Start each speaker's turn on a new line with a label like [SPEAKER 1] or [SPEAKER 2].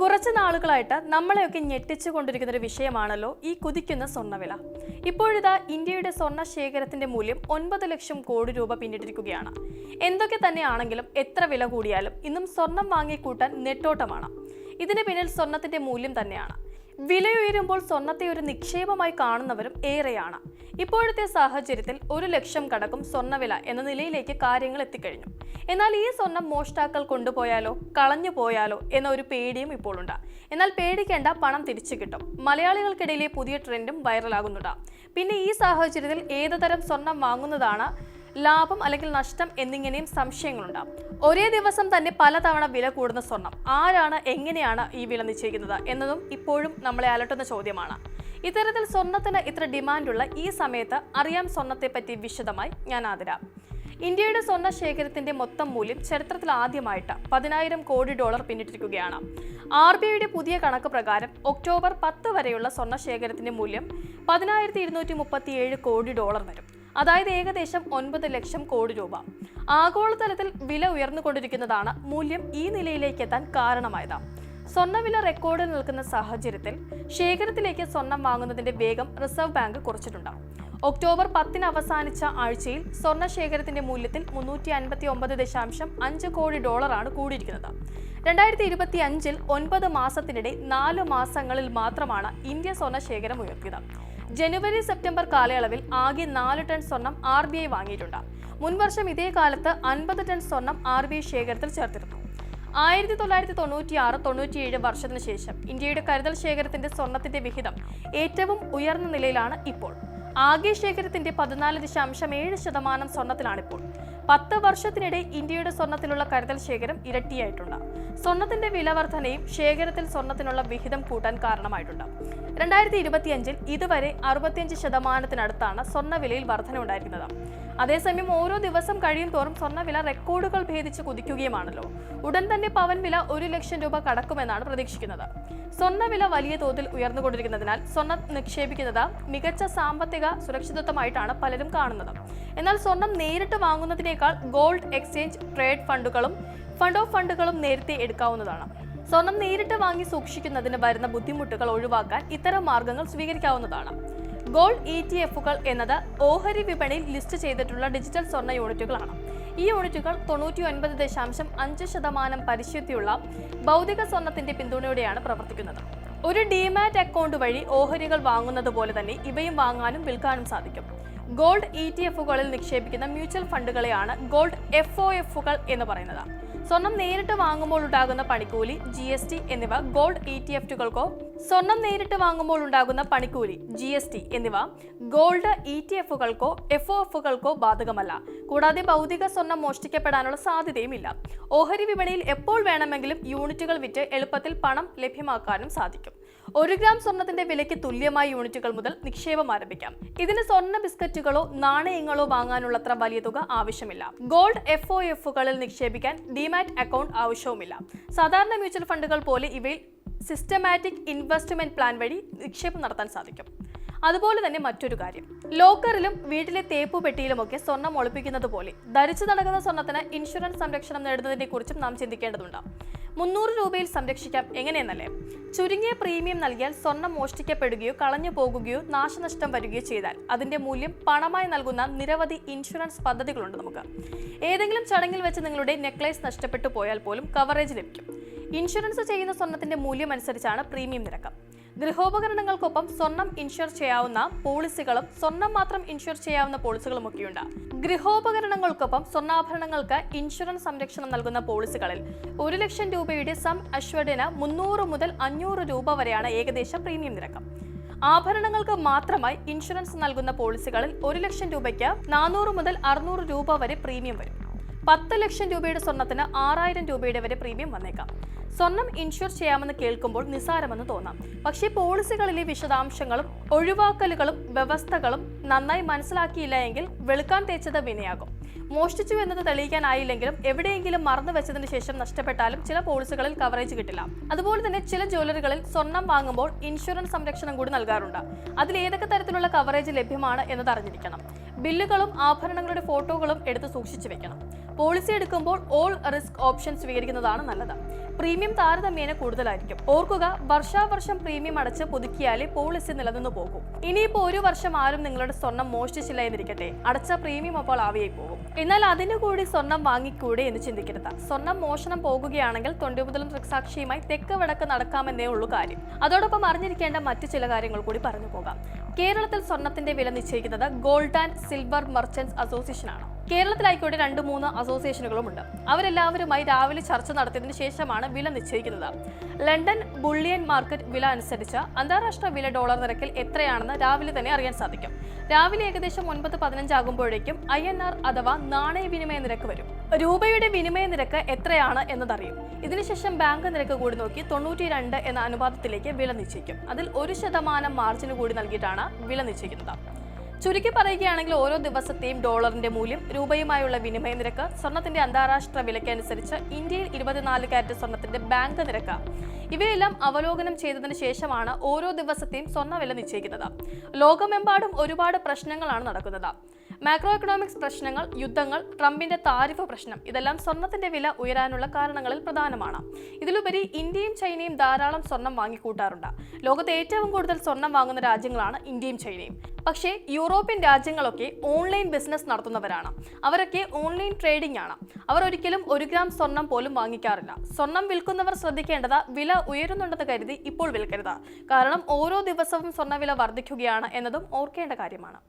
[SPEAKER 1] കുറച്ച് നാളുകളായിട്ട് നമ്മളെയൊക്കെ ഞെട്ടിച്ചു കൊണ്ടിരിക്കുന്ന ഒരു വിഷയമാണല്ലോ ഈ കുതിക്കുന്ന സ്വർണവില. ഇപ്പോഴിതാ ഇന്ത്യയുടെ സ്വർണ ശേഖരത്തിന്റെ മൂല്യം ഒൻപത് ലക്ഷം കോടി രൂപ പിന്നിട്ടിരിക്കുകയാണ്. എന്തൊക്കെ തന്നെയാണെങ്കിലും എത്ര വില കൂടിയാലും ഇന്നും സ്വർണം വാങ്ങിക്കൂട്ടാൻ നെട്ടോട്ടമാണ്. ഇതിന് പിന്നിൽ സ്വർണത്തിന്റെ മൂല്യം തന്നെയാണ്. വിലയുയരുമ്പോൾ സ്വർണത്തെ ഒരു നിക്ഷേപമായി കാണുന്നവരും ഏറെയാണ്. ഇപ്പോഴത്തെ സാഹചര്യത്തിൽ ഒരു ലക്ഷം കടക്കും സ്വർണവില എന്ന നിലയിലേക്ക് കാര്യങ്ങൾ എത്തിക്കഴിഞ്ഞു. എന്നാൽ ഈ സ്വർണം മോഷ്ടാക്കൾ കൊണ്ടുപോയാലോ കളഞ്ഞു പോയാലോ എന്ന ഒരു പേടിയും ഇപ്പോഴുണ്ട് എന്നാൽ പേടിക്കേണ്ട പണം തിരിച്ചു കിട്ടും. മലയാളികൾക്കിടയിലെ പുതിയ ട്രെൻഡും വൈറലാകുന്നുണ്ട്. പിന്നെ ഈ സാഹചര്യത്തിൽ ഏതുതരം സ്വർണം വാങ്ങുന്നതാണ് ലാഭം അല്ലെങ്കിൽ നഷ്ടം എന്നിങ്ങനെയും സംശയങ്ങളുണ്ടാകും ഒരേ ദിവസം തന്നെ പലതവണ വില കൂടുന്ന സ്വർണം. ആരാണ് എങ്ങനെയാണ് ഈ വില നിശ്ചയിക്കുന്നത് എന്നതും ഇപ്പോഴും നമ്മളെ അലട്ടുന്ന ചോദ്യമാണ്. ഇത്തരത്തിൽ സ്വർണത്തിന് ഇത്ര ഡിമാൻഡുള്ള ഈ സമയത്ത് അറിയാം സ്വർണത്തെപ്പറ്റി വിശദമായി ഞാൻ ആതിര. ഇന്ത്യയുടെ സ്വർണ ശേഖരത്തിന്റെ മൊത്തം മൂല്യം ചരിത്രത്തിൽ ആദ്യമായിട്ട് പതിനായിരം കോടി ഡോളർ പിന്നിട്ടിരിക്കുകയാണ്. ആർ ബി ഐയുടെ പുതിയ കണക്ക് പ്രകാരം ഒക്ടോബർ പത്ത് വരെയുള്ള സ്വർണ ശേഖരത്തിന്റെ മൂല്യം പതിനായിരത്തി ഇരുന്നൂറ്റി മുപ്പത്തിയേഴ് കോടി ഡോളർ വരും. അതായത് ഏകദേശം ഒൻപത് ലക്ഷം കോടി രൂപ. ആഗോളതലത്തിൽ വില ഉയർന്നുകൊണ്ടിരിക്കുന്നതാണ് മൂല്യം ഈ നിലയിലേക്ക് എത്താൻ കാരണമായത്. സ്വർണവില റെക്കോർഡിൽ നിൽക്കുന്ന സാഹചര്യത്തിൽ ശേഖരത്തിലേക്ക് സ്വർണം വാങ്ങുന്നതിന്റെ വേഗം റിസർവ് ബാങ്ക് കുറച്ചിട്ടുണ്ട്. ഒക്ടോബർ പത്തിന് അവസാനിച്ച ആഴ്ചയിൽ സ്വർണ ശേഖരത്തിന്റെ മൂല്യത്തിൽ മുന്നൂറ്റി അൻപത്തി ഒമ്പത് ദശാംശം അഞ്ച് കോടി ഡോളറാണ് കൂടിയിരിക്കുന്നത്. രണ്ടായിരത്തി ഇരുപത്തി അഞ്ചിൽ ഒൻപത് മാസത്തിനിടെ നാല് മാസങ്ങളിൽ മാത്രമാണ് ഇന്ത്യ സ്വർണ ശേഖരം ഉയർത്തിയത്. ജനുവരി സെപ്റ്റംബർ കാലയളവിൽ ആകെ നാല് ടൺ സ്വർണം ആർ ബി ഐ വാങ്ങിയിട്ടുണ്ട്. മുൻവർഷം ഇതേ കാലത്ത് അൻപത് ടൺ സ്വർണം ആർ ബി ഐ ശേഖരത്തിൽ ചേർത്തിരുന്നു. ആയിരത്തി തൊള്ളായിരത്തി തൊണ്ണൂറ്റി ആറ് തൊണ്ണൂറ്റിയേഴ് വർഷത്തിന് ശേഷം ഇന്ത്യയുടെ കരുതൽ ശേഖരത്തിന്റെ സ്വർണത്തിന്റെ വിഹിതം ഏറ്റവും ഉയർന്ന നിലയിലാണ് ഇപ്പോൾ. ആകെ ശേഖരത്തിന്റെ പതിനാല് ദശാംശം ഏഴ് ശതമാനം സ്വർണത്തിലാണിപ്പോൾ. പത്ത് വർഷത്തിനിടെ ഇന്ത്യയുടെ സ്വർണത്തിലുള്ള കരുതൽ ശേഖരം ഇരട്ടിയായിട്ടുണ്ട്. സ്വർണത്തിന്റെ വില വർധനയും ശേഖരത്തിൽ സ്വർണത്തിനുള്ള വിഹിതം കൂട്ടാൻ കാരണമായിട്ടുണ്ട്. രണ്ടായിരത്തി ഇരുപത്തിയഞ്ചിൽ ഇതുവരെ അറുപത്തിയഞ്ച് ശതമാനത്തിനടുത്താണ് സ്വർണവിലയിൽ വർധന ഉണ്ടായിരിക്കുന്നത് അതേസമയം ഓരോ ദിവസം കഴിയും തോറും സ്വർണവില റെക്കോർഡുകൾ ഭേദിച്ച് കുതിക്കുകയുമാണല്ലോ. ഉടൻ തന്നെ പവൻ വില ഒരു ലക്ഷം രൂപ കടക്കുമെന്നാണ് പ്രതീക്ഷിക്കുന്നത്. സ്വർണവില വലിയ തോതിൽ ഉയർന്നുകൊണ്ടിരിക്കുന്നതിനാൽ സ്വർണം നിക്ഷേപിക്കുന്നത് മികച്ച സാമ്പത്തിക സുരക്ഷിതത്വമായിട്ടാണ് പലരും കാണുന്നത്. എന്നാൽ സ്വർണം നേരിട്ട് വാങ്ങുന്നതിനേക്കാൾ ഗോൾഡ് എക്സ്ചേഞ്ച് ട്രേഡ് ഫണ്ടുകളും ഫണ്ട് ഓഫ് ഫണ്ടുകളും നേരത്തെ എടുക്കാവുന്നതാണ്. സ്വർണം നേരിട്ട് വാങ്ങി സൂക്ഷിക്കുന്നതിന് വരുന്ന ബുദ്ധിമുട്ടുകൾ ഒഴിവാക്കാൻ ഇത്തരം മാർഗങ്ങൾ സ്വീകരിക്കാവുന്നതാണ്. ഗോൾഡ് ഇ ടി എഫുകൾ എന്നത് ഓഹരി വിപണിയിൽ ലിസ്റ്റ് ചെയ്തിട്ടുള്ള ഡിജിറ്റൽ സ്വർണ യൂണിറ്റുകളാണ്. ഈ യൂണിറ്റുകൾ തൊണ്ണൂറ്റി ഒൻപത് ദശാംശം അഞ്ച് ശതമാനം പരിശുദ്ധിയുള്ള ഭൗതിക സ്വർണത്തിന്റെ പിന്തുണയോടെയാണ് പ്രവർത്തിക്കുന്നത്. ഒരു ഡിമാറ്റ് അക്കൗണ്ട് വഴി ഓഹരികൾ വാങ്ങുന്നത് പോലെ തന്നെ ഇവയും വാങ്ങാനും വിൽക്കാനും സാധിക്കും. ഗോൾഡ് ഇ ടി എഫുകളിൽ നിക്ഷേപിക്കുന്ന മ്യൂച്വൽ ഫണ്ടുകളെയാണ് ഗോൾഡ് എഫ് ഒ എഫുകൾ എന്ന് പറയുന്നത്. സ്വർണം നേരിട്ട് വാങ്ങുമ്പോൾ ഉണ്ടാകുന്ന പണിക്കൂലി ജി എസ് ടി എന്നിവ ഗോൾഡ് ഇ ടി എഫുകൾക്കോ സ്വർണം നേരിട്ട് വാങ്ങുമ്പോൾ ഉണ്ടാകുന്ന പണിക്കൂലി ജി എസ് ടി എന്നിവ ഗോൾഡ് ഇ ടി എഫുകൾക്കോ എഫ് ഒ എഫുകൾക്കോ ബാധകമല്ല. കൂടാതെ ഭൗതിക സ്വർണം മോഷ്ടിക്കപ്പെടാനുള്ള സാധ്യതയുമില്ല. ഓഹരി വിപണിയിൽ എപ്പോൾ വേണമെങ്കിലും യൂണിറ്റുകൾ വിറ്റ് എളുപ്പത്തിൽ പണം ലഭ്യമാക്കാനും സാധിക്കും. ഒരു ഗ്രാം സ്വർണത്തിന്റെ വിലയ്ക്ക് തുല്യമായ യൂണിറ്റുകൾ മുതൽ നിക്ഷേപം ആരംഭിക്കാം. ഇതിന് സ്വർണ ബിസ്ക്കറ്റുകളോ നാണയങ്ങളോ വാങ്ങാനുള്ളത്ര വലിയ തുക ആവശ്യമില്ല. ഗോൾഡ് എഫ് ഒ എഫുകളിൽ നിക്ഷേപിക്കാൻ ഡിമാറ്റ് അക്കൗണ്ട് ആവശ്യവുമില്ല. സാധാരണ മ്യൂച്വൽ ഫണ്ടുകൾ പോലെ ഇവയിൽ സിസ്റ്റമാറ്റിക് ഇൻവെസ്റ്റ്മെന്റ് പ്ലാൻ വഴി നിക്ഷേപം നടത്താൻ സാധിക്കും. അതുപോലെ തന്നെ മറ്റൊരു കാര്യം. ലോക്കറിലും വീട്ടിലെ തേപ്പു പെട്ടിയിലുമൊക്കെ സ്വർണം ഒളിപ്പിക്കുന്നത് പോലെ ധരിച്ചു നടക്കുന്ന സ്വർണത്തിന് ഇൻഷുറൻസ് സംരക്ഷണം നേടുന്നതിനെ കുറിച്ചും നാം ചിന്തിക്കേണ്ടതുണ്ട്. മുന്നൂറ് രൂപയിൽ സംരക്ഷിക്കാം എങ്ങനെയെന്നല്ലേ? ചുരുങ്ങിയ പ്രീമിയം നൽകിയാൽ സ്വർണം മോഷ്ടിക്കപ്പെടുകയോ കളഞ്ഞു പോകുകയോ നാശനഷ്ടം വരികയോ ചെയ്താൽ അതിന്റെ മൂല്യം പണമായി നൽകുന്ന നിരവധി ഇൻഷുറൻസ് പദ്ധതികളുണ്ട് നമുക്ക്. ഏതെങ്കിലും ചടങ്ങിൽ വെച്ച് നിങ്ങളുടെ നെക്ലേസ് നഷ്ടപ്പെട്ടു പോയാൽ പോലും കവറേജ് ലഭിക്കും. ഇൻഷുറൻസ് ചെയ്യുന്ന സ്വർണത്തിന്റെ മൂല്യം അനുസരിച്ചാണ് പ്രീമിയം നിരക്ക്. ഗൃഹോപകരണങ്ങൾക്കൊപ്പം സ്വർണം ഇൻഷുർ ചെയ്യാവുന്ന പോളിസികളും സ്വർണം മാത്രം ഇൻഷുർ ചെയ്യാവുന്ന പോളിസികളും ഒക്കെയുണ്ട് ഗൃഹോപകരണങ്ങൾക്കൊപ്പം സ്വർണാഭരണങ്ങൾക്ക് ഇൻഷുറൻസ് സംരക്ഷണം നൽകുന്ന പോളിസികളിൽ ഒരു ലക്ഷം രൂപയുടെ സം അഷ്വർഡിന് മുന്നൂറ് മുതൽ അഞ്ഞൂറ് രൂപ വരെയാണ് ഏകദേശ പ്രീമിയം നിരക്ക്. ആഭരണങ്ങൾക്ക് മാത്രമായി ഇൻഷുറൻസ് നൽകുന്ന പോളിസികളിൽ ഒരു ലക്ഷം രൂപയ്ക്ക് നാനൂറ് മുതൽ അറുന്നൂറ് രൂപ വരെ പ്രീമിയം വരും. പത്ത് ലക്ഷം രൂപയുടെ സ്വർണത്തിന് ആറായിരം രൂപയുടെ വരെ പ്രീമിയം വന്നേക്കാം. സ്വർണം ഇൻഷുർ ചെയ്യാമെന്ന് കേൾക്കുമ്പോൾ നിസാരമെന്ന് തോന്നാം. പക്ഷേ പോളിസികളിലെ വിശദാംശങ്ങളും ഒഴിവാക്കലുകളും വ്യവസ്ഥകളും നന്നായി മനസ്സിലാക്കിയില്ല എങ്കിൽ വെളുക്കാൻ തേച്ചത് വിനയാകും. മോഷ്ടിച്ചു എന്നത് തെളിയിക്കാനായില്ലെങ്കിലും എവിടെയെങ്കിലും മറന്നു വെച്ചതിന് ശേഷം നഷ്ടപ്പെട്ടാലും ചില പോളിസികളിൽ കവറേജ് കിട്ടില്ല. അതുപോലെ തന്നെ ചില ജ്വല്ലറികളിൽ സ്വർണം വാങ്ങുമ്പോൾ ഇൻഷുറൻസ് സംരക്ഷണം കൂടി നൽകാറുണ്ട്. അതിൽ ഏതൊക്കെ തരത്തിലുള്ള കവറേജ് ലഭ്യമാണ് എന്നത് അറിഞ്ഞിരിക്കണം. ബില്ലുകളും ആഭരണങ്ങളുടെ ഫോട്ടോകളും എടുത്ത് സൂക്ഷിച്ചു വെക്കണം. പോളിസി എടുക്കുമ്പോൾ ഓൾ റിസ്ക് ഓപ്ഷൻ സ്വീകരിക്കുന്നതാണ് നല്ലത്. പ്രീമിയം താരതമ്യേന കൂടുതലായിരിക്കും. ഓർക്കുക വർഷാവർഷം പ്രീമിയം അടച്ച് പുതുക്കിയാലേ പോളിസി നിലനിന്നു പോകും. ഇനിയിപ്പോ ഒരു വർഷം ആരും നിങ്ങളുടെ സ്വർണം മോഷ്ടിച്ചില്ല എന്നിരിക്കട്ടെ. അടച്ച പ്രീമിയം അപ്പോൾ ആവിയായി പോകും. എന്നാൽ അതിനു കൂടി സ്വർണം വാങ്ങിക്കൂടെ എന്ന് ചിന്തിക്കരുത്. സ്വർണം മോഷണം പോകുകയാണെങ്കിൽ തൊണ്ടിമുതലും ദൃക്സാക്ഷിയുമായി തെക്ക് വടക്ക് നടക്കാമെന്നേ ഉള്ളൂ കാര്യം. അതോടൊപ്പം അറിഞ്ഞിരിക്കേണ്ട മറ്റു ചില കാര്യങ്ങൾ കൂടി പറഞ്ഞു പോകാം. കേരളത്തിൽ സ്വർണത്തിന്റെ വില നിശ്ചയിക്കുന്നത് gold and silver merchants association ആണ് കേരളത്തിലായിക്കോട്ടെ രണ്ട് മൂന്ന് അസോസിയേഷനുകളുമുണ്ട് അവരെല്ലാവരുമായി രാവിലെ ചർച്ച നടത്തിയതിനു ശേഷമാണ് വില നിശ്ചയിക്കുന്നത്. ലണ്ടൻ ബുള്ളിയൻ മാർക്കറ്റ് വില അനുസരിച്ച് അന്താരാഷ്ട്ര വില ഡോളർ നിരക്കിൽ എത്രയാണെന്ന് രാവിലെ തന്നെ അറിയാൻ സാധിക്കും. രാവിലെ ഏകദേശം ഒൻപത് പതിനഞ്ചാകുമ്പോഴേക്കും ഐ എൻ ആർ അഥവാ നാണയ വിനിമയ നിരക്ക് വരും. രൂപയുടെ വിനിമയ നിരക്ക് എത്രയാണ് എന്നതറിയും. ഇതിനുശേഷം ബാങ്ക് നിരക്ക് കൂടി നോക്കി തൊണ്ണൂറ്റി രണ്ട് എന്ന അനുപാതത്തിലേക്ക് വില നിശ്ചയിക്കും. അതിൽ ഒരു ശതമാനം മാർജിന് കൂടി നൽകിയിട്ടാണ് വില നിശ്ചയിക്കുന്നത്. ചുരുക്കി പറയുകയാണെങ്കിൽ ഓരോ ദിവസത്തെയും ഡോളറിന്റെ മൂല്യം രൂപയുമായുള്ള വിനിമയ നിരക്ക് സ്വർണത്തിന്റെ അന്താരാഷ്ട്ര വിലയ്ക്കനുസരിച്ച് ഇന്ത്യയിൽ ഇരുപത്തിനാല് കാരറ്റ് സ്വർണത്തിന്റെ ബാങ്ക് നിരക്ക്. ഇവയെല്ലാം അവലോകനം ചെയ്തതിന് ശേഷമാണ് ഓരോ ദിവസത്തെയും സ്വർണവില നിശ്ചയിക്കുന്നത്. ലോകമെമ്പാടും ഒരുപാട് പ്രശ്നങ്ങളാണ് നടക്കുന്നത്. മാക്രോ എക്കണോമിക്സ് പ്രശ്നങ്ങൾ യുദ്ധങ്ങൾ ട്രംപിന്റെ താരിഫ് പ്രശ്നം ഇതെല്ലാം സ്വർണത്തിന്റെ വില ഉയരാനുള്ള കാരണങ്ങളിൽ പ്രധാനമാണ്. ഇതിലുപരി ഇന്ത്യയും ചൈനയും ധാരാളം സ്വർണം വാങ്ങിക്കൂട്ടാറുണ്ട്. ലോകത്തെ ഏറ്റവും കൂടുതൽ സ്വർണം വാങ്ങുന്ന രാജ്യങ്ങളാണ് ഇന്ത്യയും ചൈനയും. പക്ഷേ യൂറോപ്യൻ രാജ്യങ്ങളൊക്കെ ഓൺലൈൻ ബിസിനസ് നടത്തുന്നവരാണ്. അവരൊക്കെ ഓൺലൈൻ ട്രേഡിംഗ് ആണ്. അവർ ഒരിക്കലും ഒരു ഗ്രാം സ്വർണം പോലും വാങ്ങിക്കാറില്ല. സ്വർണം വിൽക്കുന്നവർ ശ്രദ്ധിക്കേണ്ടത് വില ഉയരുന്നുണ്ടെന്ന് കരുതി ഇപ്പോൾ വിൽക്കരുത്. കാരണം ഓരോ ദിവസവും സ്വർണവില വർദ്ധിക്കുകയാണ് എന്നതും ഓർക്കേണ്ട കാര്യമാണ്.